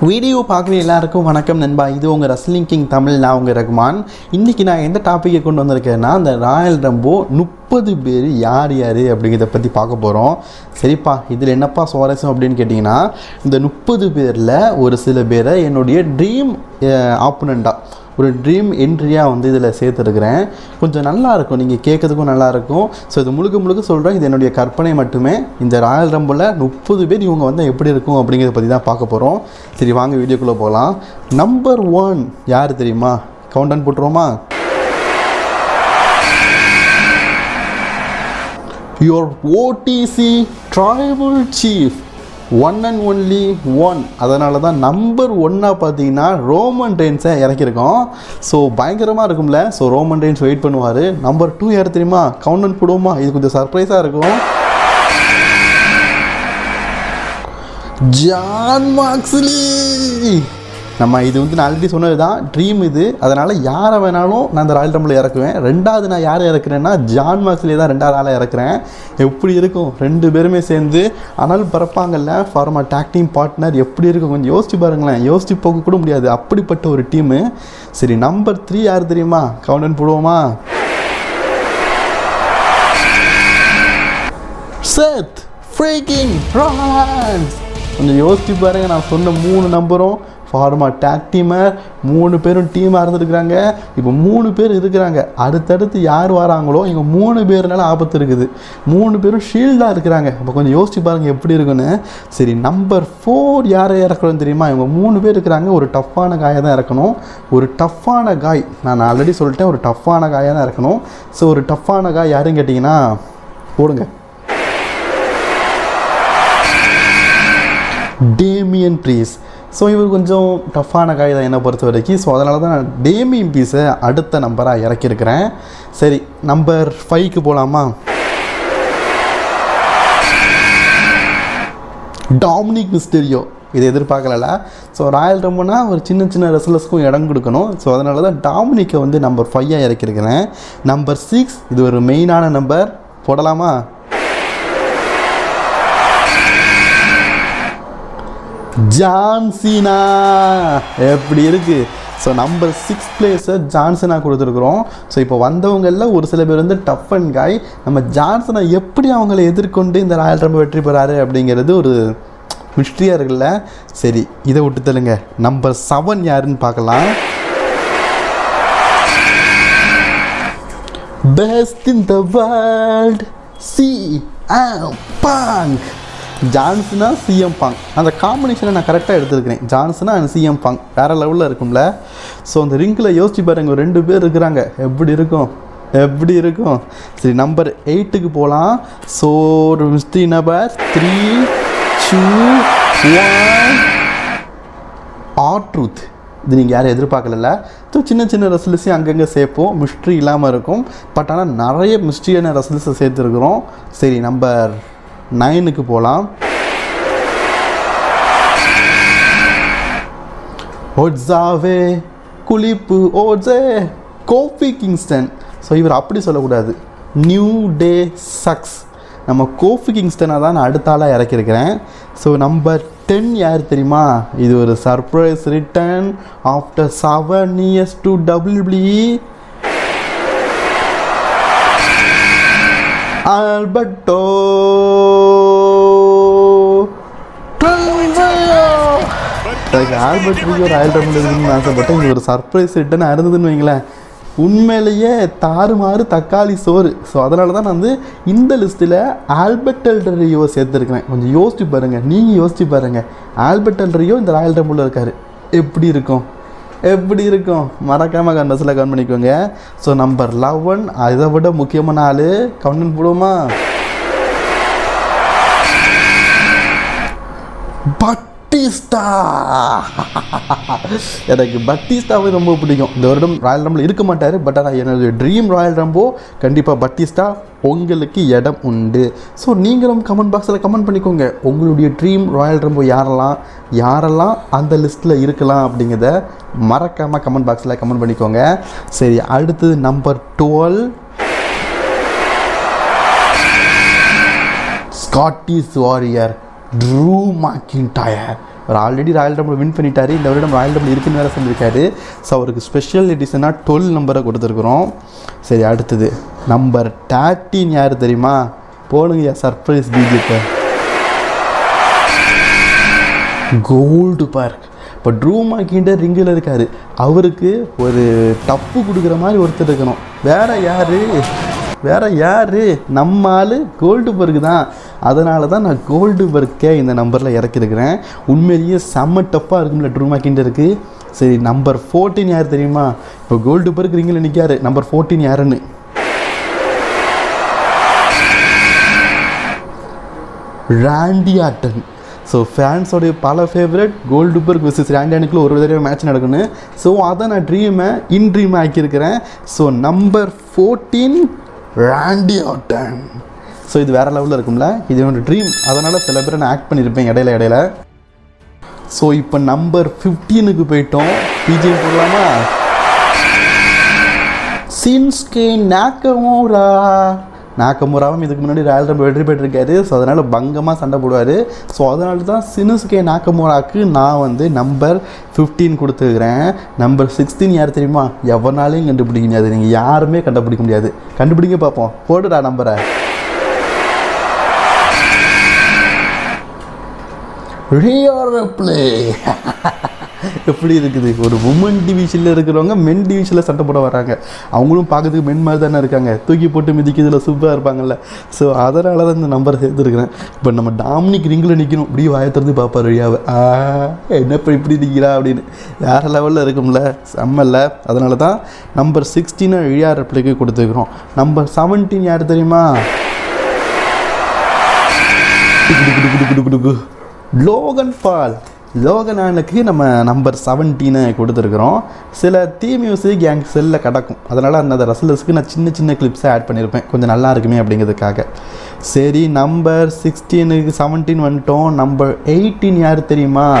Video பார்க்குற எல்லாருக்கும் வணக்கம் நண்பா. இது உங்கள் ரஸ்லிங் கிங் தமிழ் நான் உங்கள் ரகுமான். இன்றைக்கி நான் எந்த டாப்பிக்கை கொண்டு வந்திருக்கேன்னா அந்த ராயல் ரம்போ முப்பது பேர் யார் யார் அப்படிங்கிறத பற்றி பார்க்க போகிறோம் சரிப்பா இதில் என்னப்பா சுவாரஸ்யம் அப்படின்னு கேட்டிங்கன்னா இந்த முப்பது பேரில் ஒரு சில பேரை என்னுடைய ட்ரீம் ஆப்பனண்ட்டாக ஒரு ட்ரீம் என்ட்ரியாக வந்து இதில் சேர்த்துருக்குறேன். கொஞ்சம் நல்லா இருக்கும். நீங்கள் கேட்குறதுக்கும் நல்லாயிருக்கும் ஸோ இது முழுக்க முழுக்க சொல்கிறேன் இது என்னுடைய கற்பனை மட்டுமே. இந்த ராயல் ரம்பில் முப்பது பேர் இவங்க வந்து எப்படி இருக்கும் அப்படிங்கிறத பற்றி தான் பார்க்க போகிறோம் சரி வாங்க வீடியோக்குள்ளே போகலாம் நம்பர் ஒன் யார் தெரியுமா? Countdown போட்டுருவோமா? Your OTC tribal chief one and only one அதனால தான் நம்பர் ஒன்னாக பார்த்தீங்கன்னா ரோமன் ரெயின்ஸை இறக்கியிருக்கோம். ஸோ பயங்கரமாக இருக்கும்ல? ஸோ ரோமன் ரெயின்ஸ் வெயிட் பண்ணுவார். நம்பர் டூ யார் தெரியுமா? கவுண்டன் போடுவோமா இது கொஞ்சம் சர்ப்ரைஸாக இருக்கும். ஜான் மார்க்ஸ்லி நம்ம இது வந்து நான் ஆல்ரெடி சொன்னது தான் ட்ரீம் இது. அதனால் யாரை வேணாலும் நான் இந்த ராயல் ரம்பில் இறக்குவேன். ரெண்டாவது நான் யாரை இறக்குறேன்னா ஜான் மாக்ஸ்லி தான் ரெண்டாவது ஆளாக இறக்குறேன். எப்படி இருக்கும்? ரெண்டு பேருமே சேர்ந்து ஆனால் பறப்பாங்கல்ல ஃபார்மா டாக்டிங் டீம் பார்ட்னர் எப்படி இருக்கும்? கொஞ்சம் யோசிச்சு பாருங்களேன். யோசிச்சு போக கூட முடியாது. அப்படிப்பட்ட ஒரு டீமு சரி நம்பர் த்ரீ யார் தெரியுமா? கவுண்டன் போடுவோமா? செத் ஃப்ரீக்கிங் ரான்ஸ் கொஞ்சம் யோசிச்சு பாருங்கள் நான் சொன்ன மூணு நம்பரும் ஃபார்மா டேக் டீமர் மூணு பேரும் டீமாக இருந்துருக்குறாங்க. இப்போ மூணு பேர் இருக்கிறாங்க. அடுத்தடுத்து யார் வராங்களோ இவங்க மூணு பேர்னால ஆபத்து இருக்குது. மூணு பேரும் ஷீல்டாக இருக்கிறாங்க. அப்போ கொஞ்சம் யோசிச்சு பாருங்கள் எப்படி இருக்குன்னு. சரி நம்பர் ஃபோர் யாரை இறக்கணும் தெரியுமா? இவங்க மூணு பேர் இருக்கிறாங்க. ஒரு டஃப்பான காயை தான் இறக்கணும். ஒரு டஃப்பான காய் நான் ஆல்ரெடி சொல்லிட்டேன் ஒரு டஃப்பான காயாக தான் இறக்கணும். ஸோ ஒரு டஃப்பான காய் யாருன்னு கேட்டிங்கன்னா போடுங்க. டேமியன் ப்ரீஸ் ஸோ இவர் கொஞ்சம் டஃப்பான காய் தான் என்னை பொறுத்த வரைக்கும். ஸோ அதனால தான் நான் டேமியம் பீஸை அடுத்த நம்பராக இறக்கியிருக்கிறேன். சரி நம்பர் ஃபைவ்க்கு போகலாமா டாமினிக் மிஸ்டரியோ இதை எதிர்பார்க்கல ஸோ ராயல் ரம்புனா ஒரு சின்ன சின்ன ரெஸ்லர்ஸ்க்கும் இடம் கொடுக்கணும். ஸோ அதனால தான் டாமினிக்கை வந்து நம்பர் ஃபைவாக இறக்கியிருக்கிறேன். நம்பர் சிக்ஸ் இது ஒரு மெயினான நம்பர் போடலாமா? ஜான்சினா. எப்படி இருக்குது ஸோ நம்பர் சிக்ஸ் பிளேஸை ஜான்சனா கொடுத்துருக்குறோம். ஸோ இப்போ வந்தவங்களில் ஒரு சில பேர் வந்து டஃப் அண்ட் காய் நம்ம ஜான்சனை எப்படி அவங்கள எதிர்கொண்டு இந்த ராயல் ரம்ப வெற்றி பெறாரு அப்படிங்கிறது ஒரு மிஸ்ட்ரியாக இருக்குல்ல. சரி இதை விட்டு தள்ளுங்க. நம்பர் செவன் யாருன்னு பார்க்கலாம். Best in the world CM Punk ஜான்சனா CM Punk. அந்த காம்பினேஷனை நான் கரெக்டாக எடுத்துருக்கிறேன். ஜான்சனா அண்ட் சிஎம் பாங். வேறு லெவலில் இருக்கும்ல. ஸோ அந்த ரிங்கில் யோசிச்சு பாருங்க ரெண்டு பேர் இருக்கிறாங்க. எப்படி இருக்கும்? எப்படி இருக்கும்? சரி நம்பர் எயிட்டுக்கு போகலாம் ஸோ ஒரு misty number three two one or truth இது நீங்கள் யாரும் எதிர்பார்க்கல ஸோ சின்ன சின்ன ரெசல்ஸையும் அங்கங்கே சேர்ப்போம். மிஸ்ட்ரி இல்லாமல் இருக்கும். பட் ஆனால் நிறைய மிஸ்ட்ரியான ரெசல்ஸை சேர்த்துருக்குறோம். சரி நம்பர் நைனுக்கு போகலாம் ஒட்ஸாவே குளிப்பு ஓட்ஸே கோஃபி கிங்ஸ்டன். ஸோ இவர் அப்படி சொல்லக்கூடாது. New day sucks. நம்ம கோஃபி கிங்ஸ்டனை தான் நான் அடுத்த ஆளாக இறக்கியிருக்கிறேன். ஸோ நம்பர் டென் யார் தெரியுமா? இது ஒரு surprise return after seven years to WWE Alberto. எனக்கு ஆல்பர்ட் ஒரு ராயல் ரம்பிள் இருக்குன்னு ஆசைப்பட்டேன். இங்கே ஒரு சர்ப்ரைஸ் ரிட்டன் இருந்ததுன்னு வைங்களேன். உண்மையிலேயே தாறுமாறு தக்காளி சோறு. ஸோ அதனால தான் நான் வந்து இந்த லிஸ்ட்டில் ஆல்பர்ட் ரியோ சேர்த்துருக்கிறேன். கொஞ்சம் யோசிச்சு பாருங்கள் நீங்கள் யோசிச்சு பாருங்கள் ஆல்பர்ட் ரியோ இந்த ராயல் ரம்பிள் இருக்கார். எப்படி இருக்கும்? எப்படி இருக்கும்? மறக்காமல் கண்டஸில் கவுண்ட் பண்ணிக்கோங்க. ஸோ நம்பர் லெவன் அதை விட முக்கியமான ஆள் கவுண்ட் போடுவோமா? பட்டிஸ்டா எனக்கு பட்டிஸ்டாவே ரொம்ப பிடிக்கும். இந்த வருடம் ராயல் ரம்பிள் இருக்க மாட்டார் பட் ஆனால் எனது ட்ரீம் ராயல் ரம்போ கண்டிப்பாக பட்டிஸ்டா உங்களுக்கு இடம் உண்டு. ஸோ நீங்களும் கமெண்ட் பாக்ஸில் கமெண்ட் பண்ணிக்கோங்க. உங்களுடைய ட்ரீம் ராயல் ரம்போ யாரெல்லாம் யாரெல்லாம் அந்த லிஸ்ட்டில் இருக்கலாம் அப்படிங்கிறத மறக்காமல் கமெண்ட் பாக்ஸில் கமெண்ட் பண்ணிக்கோங்க. சரி அடுத்தது number twelve Scottish warrior Drew McIntyre அவர் ஆல்ரெடி ராயல் டம்பிள் வின் பண்ணிட்டாரு. இந்த வருடம் ராயல் ரம்பிள் இருக்குன்னு வேறு சொல்லியிருக்காரு. ஸோ அவருக்கு ஸ்பெஷல் எடிஷனாக டுவெல் நம்பரை கொடுத்துருக்குறோம். சரி அடுத்தது. நம்பர் தேர்ட்டின் யார் தெரியுமா? போனுங்கய்யா சர்ப்ரைஸ் பிஜேபி கோல்டு பார்க் இப்போ ட்ரூ கீண்ட ரிங்கில் இருக்கார். அவருக்கு ஒரு டப்பு கொடுக்குற மாதிரி ஒருத்தர் இருக்கணும். வேற யார்? வேற யார்? நம்ம ஆள் கோல்டு பர்க் தான். அதனால தான் நான் கோல்டு பர்க்கே இந்த நம்பரில் இறக்கிருக்கிறேன் உண்மையிலேயே செம்ம டப்பாக இருக்கும்ல ட்ரூ கீண்ட இருக்குது சரி நம்பர் ஃபோர்டீன் யார் தெரியுமா? இப்போ கோல்டு பர்க் ரிங்கில் நிற்காரு நம்பர் ஃபோர்டீன் யாருன்னு ராண்டி ஆட்டன் ஸோ ஃபேன்ஸோடைய பல ஃபேவரட் கோல்டு பர்க் விசஸ் ரேண்டியானுக்குள்ள ஒரு தடவை மேட்ச் நடக்கணும் ஸோ அதை நான் ட்ரீமை in dream ஆக்கியிருக்கிறேன். So number fourteen Randy Orton so இது வேறு லெவலில் இருக்கும்ல? இது என்னோட ட்ரீம் அதனால் சில பேர் நான் ஆக்ட் பண்ணியிருப்பேன் இடையில இடையில. ஸோ இப்போ நம்பர் ஃபிஃப்டீனுக்கு போயிட்டோம். பிஜிஎம் போடலாமா சின்ஸ்கே நாக்கமோரா நாக்கமுராவும் இதுக்கு முன்னாடி ராயல் ரம்பு வெற்றி பெற்றிருக்காரு. ஸோ அதனால் பங்கமாக சண்டை போடுவார். ஸோ அதனால தான் சினுஸ்கே நாக்கமுறாக்கு நான் வந்து நம்பர் ஃபிஃப்டீன் கொடுத்துருக்குறேன். நம்பர் சிக்ஸ்டீன் யார் தெரியுமா? எவனாலையும் கண்டுபிடிக்க முடியாது. நீங்கள் யாருமே கண்டுபிடிக்க முடியாது. கண்டுபிடிங்க பார்ப்போம் போடுடா நம்பரை ப்ளே எப்படி இருக்குது? ஒரு உமன் டிவிஷனில் இருக்கிறவங்க மென் டிவிஷனில் சண்டை போட வராங்க. அவங்களும் பார்க்கறதுக்கு மென் மாதிரி தானே இருக்காங்க. தூக்கி போட்டு மிதிக்கிறதுல சூப்பராக இருப்பாங்கல்ல. ஸோ அதனால தான் இந்த நம்பர் சேர்த்துருக்கிறேன். இப்போ நம்ம டாமினிக் ரிங்கில் நிற்கணும் இப்படி வாயத்திறந்து பார்ப்பார் வழியாவை. ஆ இப்போ இப்படி நிற்கிறா அப்படின்னு. வேறு லெவலில் இருக்கும்ல. செம்மல்ல அதனால தான் நம்பர் சிக்ஸ்டீனை இழியார் பிள்ளைக்கு கொடுத்துருக்குறோம். நம்பர் செவன்டீன் யார் தெரியுமா? குடு குடு குடு குடு குடு குடு. லோகன் பால். லோகன் ஆனுக்கு நம்ம நம்பர் செவன்டீனை கொடுத்துருக்குறோம். சில தீ மியூசிக் என் செல்லில் கிடக்கும். அதனால் அந்த ரசலர்ஸ்க்கு நான் சின்ன சின்ன கிளிப்ஸை ஆட் பண்ணியிருப்பேன் கொஞ்சம் நல்லா இருக்குமே அப்படிங்கிறதுக்காக. சரி நம்பர் சிக்ஸ்டீனுக்கு செவன்டீன் வந்துட்டோம். நம்பர் எயிட்டீன் யார் தெரியுமா?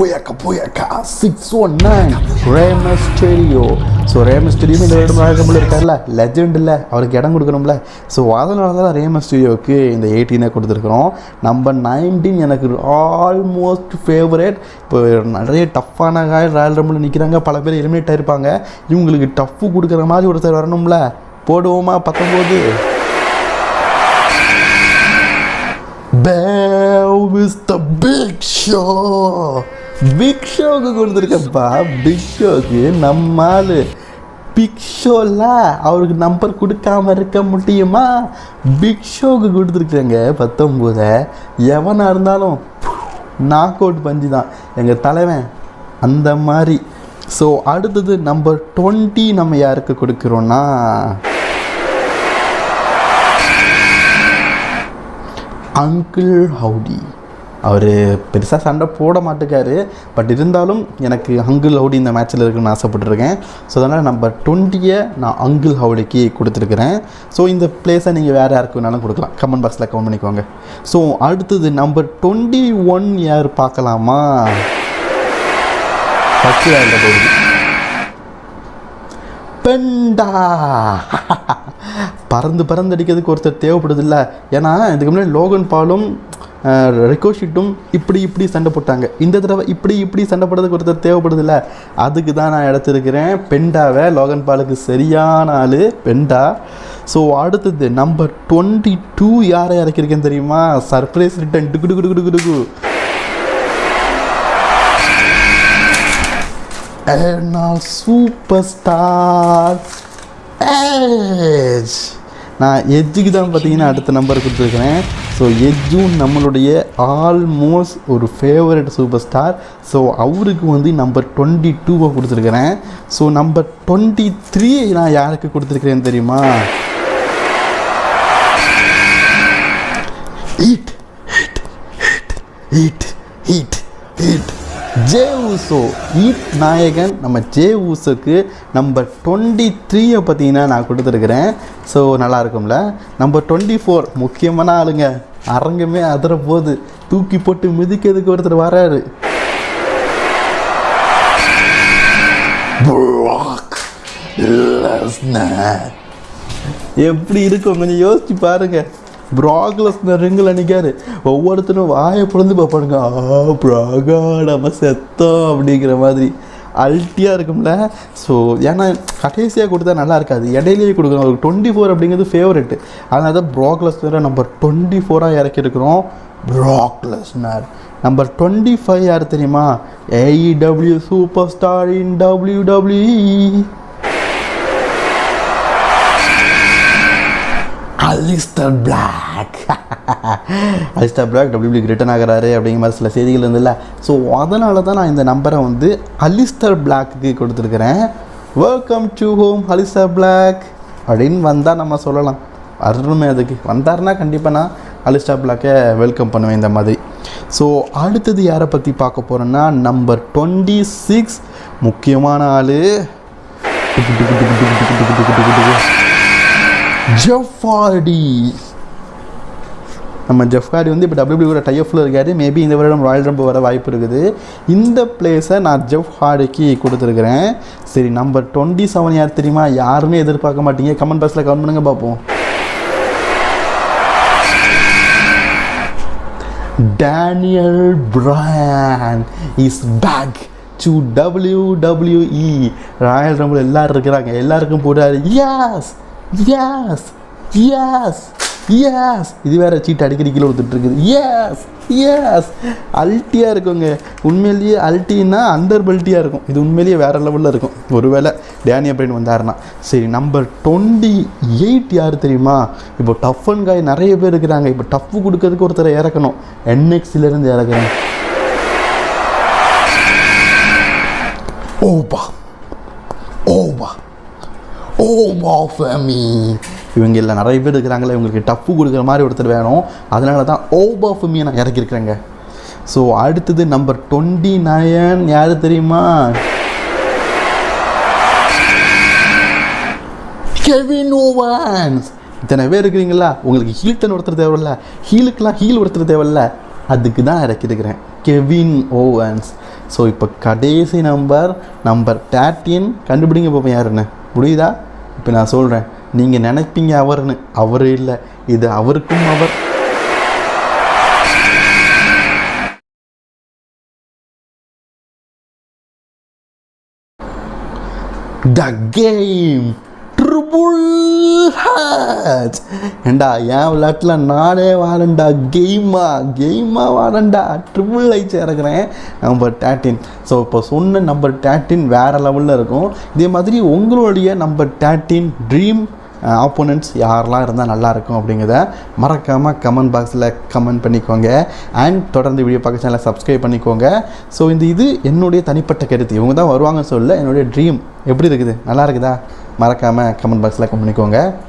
புயக்கா புயக்கா. Six one nine Rey Mysterio so ரேமஸ்டெரியும் இந்த வருடம் ராஜகம்பில் இருக்கார்ல? லெஜெண்ட் இல்லை அவருக்கு இடம் கொடுக்கணும்ல. ஸோ அதனால தான் ரேமஸ்டெரியோவுக்கு இந்த எயிட்டீனை கொடுத்துருக்குறோம். நம்பர் நைன்டீன் எனக்கு ஆல்மோஸ்ட் ஃபேவரேட் இப்போ நிறைய டஃப்பான காய் ராயல் ரம்பில் நிற்கிறாங்க பல பேர் எலிமினேட் ஆகிருப்பாங்க இவங்களுக்கு டஃப்பு கொடுக்குற மாதிரி ஒருத்தர் வரணும்ல. போடுவோமா? பத்தொம்போது. Bell is the big show. Big ஷோக்கு கொடுத்துருக்கப்பா. பிக் ஷோக்கு நம்ம பிக் ஷோவில் அவருக்கு நம்பர் கொடுக்காம இருக்க முடியுமா? பிக் ஷோக்கு கொடுத்துருக்குறேங்க பத்தொம்போதை. எவனாக இருந்தாலும் நாக் அவுட் பஞ்சு தான். எங்கள் தலைவன் அந்த மாதிரி. ஸோ அடுத்தது நம்பர் டுவெண்ட்டி நம்ம யாருக்கு கொடுக்குறோன்னா அங்கிள் ஹவுடி அவர் பெருசாக சண்டை போட மாட்டேக்காரு. பட் இருந்தாலும் எனக்கு அங்கிள் ஹவுடி இந்த மேட்ச்சில் இருக்குன்னு ஆசைப்பட்டிருக்கேன். ஸோ அதனால் நம்பர் டுவெண்ட்டியை நான் அங்கிள் ஹவுடிக்கு கொடுத்துருக்குறேன். ஸோ இந்த பிளேஸை நீங்கள் வேறு யாருக்கு வேணாலும் கொடுக்கலாம். கமெண்ட் பாக்ஸில் கமெண்ட் பண்ணிக்கோங்க. ஸோ அடுத்தது நம்பர் டுவெண்ட்டி ஒன் யார் பார்க்கலாமா? ஃபஸ்ட்டு யார் போகுது? பெண்டா! பறந்து பறந்து அடிக்கிறதுக்கு ஒருத்தர் தேவைப்படுது இல்லை ஏன்னா இதுக்கு முன்னாடி லோகன் பாலும் ரெக்கோஷிட்டும் இப்படி இப்படி சண்டை போட்டாங்க. இந்த தடவை இப்படி இப்படி சண்டை போடுறதுக்கு ஒருத்தர் தேவைப்படுதுல்ல. அதுக்கு தான் நான் எடுத்திருக்கிறேன். பெண்டாவை லோகன் பாலுக்கு சரியான ஆள் பெண்டா. ஸோ அடுத்தது நம்பர் டுவெண்ட்டி டூ யாரை இறக்கிருக்கேன்னு தெரியுமா? சர்ப்ரைஸ் ரிட்டன் டுக்கு டுக்கு டுக்கு டுக்கு நான் சூப்பர் ஸ்டார் ஏஜ் நான் எஜ்ஜுக்கு தான் பார்த்தீங்கன்னா அடுத்த நம்பர் கொடுத்துருக்குறேன். ஸோ எஜ்ஜும் நம்மளுடைய ஆல்மோஸ்ட் ஒரு ஃபேவரட் சூப்பர் ஸ்டார் ஸோ அவருக்கு வந்து நம்பர் டுவெண்ட்டி டூவை கொடுத்துருக்குறேன். ஸோ நம்பர் டுவெண்ட்டி த்ரீ நான் யாருக்கு கொடுத்துருக்குறேன்னு தெரியுமா? Yeet yeet yeet yeet Jey Uso yeet நாயகன். நம்ம ஜே ஊசோக்கு நம்பர் டுவெண்ட்டி த்ரீயை பார்த்தீங்கன்னா நான் கொடுத்துருக்குறேன். ஸோ நல்லா இருக்கும்ல நம்பர் டுவெண்ட்டி ஃபோர் முக்கியமான ஆளுங்க. அரங்கமே அதிர போகுது. தூக்கி போட்டு மிதிக்கிறதுக்கு ஒருத்தர் வராரு. எப்படி இருக்கும் கொஞ்சம் யோசிச்சு பாருங்க. ப்ராக்லஸ் ரிங்கில் நிற்காரு ஒவ்வொருத்தரும் வாயை பிறந்து பார்ப்பானுங்க. ஆ ப்ராகா நம்ம செத்தோம் அப்படிங்கிற மாதிரி. அல்ட்டியாக இருக்கும்ல. ஸோ ஏன்னா கடைசியாக கொடுத்தா நல்லா இருக்காது. இடையிலேயே கொடுக்கணும். ஒரு டுவெண்ட்டி ஃபோர் அப்படிங்கிறது ஃபேவரெட்டு அதனால தான் ப்ராக்லஸ் நம்பர் டுவெண்ட்டி ஃபோராக இறக்கியிருக்கிறோம். Brock Lesnar. Number twenty five யார் தெரியுமா? AEW super star in W W Aleister Black Aleister Black டபிள்யூபிக்கு return ஆகிறாரு அப்படிங்கிற மாதிரி சில செய்திகள் இருந்ததில்ல ஸோ அதனால தான் நான் இந்த நம்பரை வந்து அலிஸ்டர் பிளாக்கு கொடுத்துருக்குறேன். Welcome to home Aleister Black அப்படின்னு வந்தால் நம்ம சொல்லலாம். வரணுமே அதுக்கு. வந்தாருன்னா கண்டிப்பாக நான் அலிஸ்டர் பிளாக்கை வெல்கம் பண்ணுவேன் இந்த மாதிரி. ஸோ அடுத்தது யாரை பற்றி பார்க்க போகிறோன்னா நம்பர் டுவெண்ட்டி சிக்ஸ் முக்கியமான ஆள். ஜெஃபார்டி நம்ம ஜெஃப்கார்டி வந்து இப்போ டபிள்யூபிள்யூட டைஃபில் இருக்காரு. மேபி இந்த வருடம் ராயல் ரம்பு வர வாய்ப்பு இருக்குது. இந்த பிளேஸை நான் ஜெஃப் ஹார்டிக்கு கொடுத்துருக்குறேன். சரி நம்பர் டுவெண்ட்டி செவன் யார் தெரியுமா? யாருமே எதிர்பார்க்க மாட்டீங்க. கமெண்ட் பாக்ஸில் கமெண்ட் பண்ணுங்க பார்ப்போம். Daniel Bryan is back to W WE Royal Rumble எல்லாரும் இருக்கிறாங்க. எல்லாருக்கும் போட்டாரு யாஸ் யாஸ் யாஸ் யாஸ் இது வேற சீட் அடிக்கடி கீழே கொடுத்துட்டு இருக்குது யாஸ் யாஸ் அல்ட்டியாக இருக்குங்க. உண்மையிலேயே அல்ட்டின்னா அண்டர் பெல்ட்டியாக இருக்கும். இது உண்மையிலேயே வேறு லெவலில் இருக்கும். ஒருவேளை டேனியா பிரைன் வந்தாருன்னா. சரி நம்பர் டுவெண்ட்டி எயிட் யார் தெரியுமா? இப்போ டஃப் அண்ட் காய் நிறைய பேர் இருக்கிறாங்க. இப்போ டஃப் கொடுக்கறதுக்கு ஒருத்தரை இறக்கணும். என்எக்ஸ்லேருந்து இறக்குறேன் ஓபா ஓபா ஓபா ஃபேமி இவங்க இல்லை நிறைய பேர் இருக்கிறாங்களே இவங்களுக்கு டஃப்பு கொடுக்குற மாதிரி ஒருத்தர் வேணும். அதனால தான் ஓப் ஆஃப் மீ நான் இறக்கிருக்கிறேங்க. ஸோ அடுத்தது நம்பர் டுவெண்ட்டி நயன் யார் தெரியுமா? கெவின் ஓவன்ஸ் இத்தனை பேர் இருக்கிறீங்களா? உங்களுக்கு ஹீல்டன் ஒருத்தர் தேவையில்ல. ஹீலுக்கெலாம் ஹீல் ஒருத்தர் தேவையில்ல. அதுக்கு தான் இறக்கிருக்கிறேன். கெவின் ஓவன்ஸ் ஸோ இப்போ கடைசி நம்பர் நம்பர் தேர்ட்டீன் கண்டுபிடிங்க பார்ப்போம் யாருன்னு. முடியுதா இப்போ நான் சொல்கிறேன் நீங்கள் நினைப்பீங்க அவர்னு அவர் இல்லை இது அவருக்கும் அவர் The game! ட்ரிபிள் ஏண்டா என் விளையாட்டில் நானே வாரண்டா கெய்மா கெய்மா வாரண்டா ட்ரிபிள் ஐச் இறக்குறேன். நம்பர் டேட்டின் ஸோ இப்போ சொன்ன நம்பர் டேட்டின் வேறு லெவலில் இருக்கும். இதே மாதிரி உங்களுடைய நம்பர் டேட்டின் ட்ரீம் ஆப்போனண்ட்ஸ் யாரெல்லாம் இருந்தால் நல்லாயிருக்கும் அப்படிங்கிறத மறக்காமல் கமெண்ட் பாக்ஸில் கமெண்ட் பண்ணிக்கோங்க. அண்ட் தொடர்ந்து வீடியோ பார்க்க சேனலை சப்ஸ்கிரைப் பண்ணிக்கோங்க. ஸோ இந்த இது என்னுடைய தனிப்பட்ட கருத்து. இவங்க தான் வருவாங்கன்னு சொல்ல என்னுடைய ட்ரீம் எப்படி இருக்குது? நல்லா இருக்குதா? மறக்காமல் கமெண்ட் பாக்ஸில் கமெண்ட் பண்ணிக்கோங்க.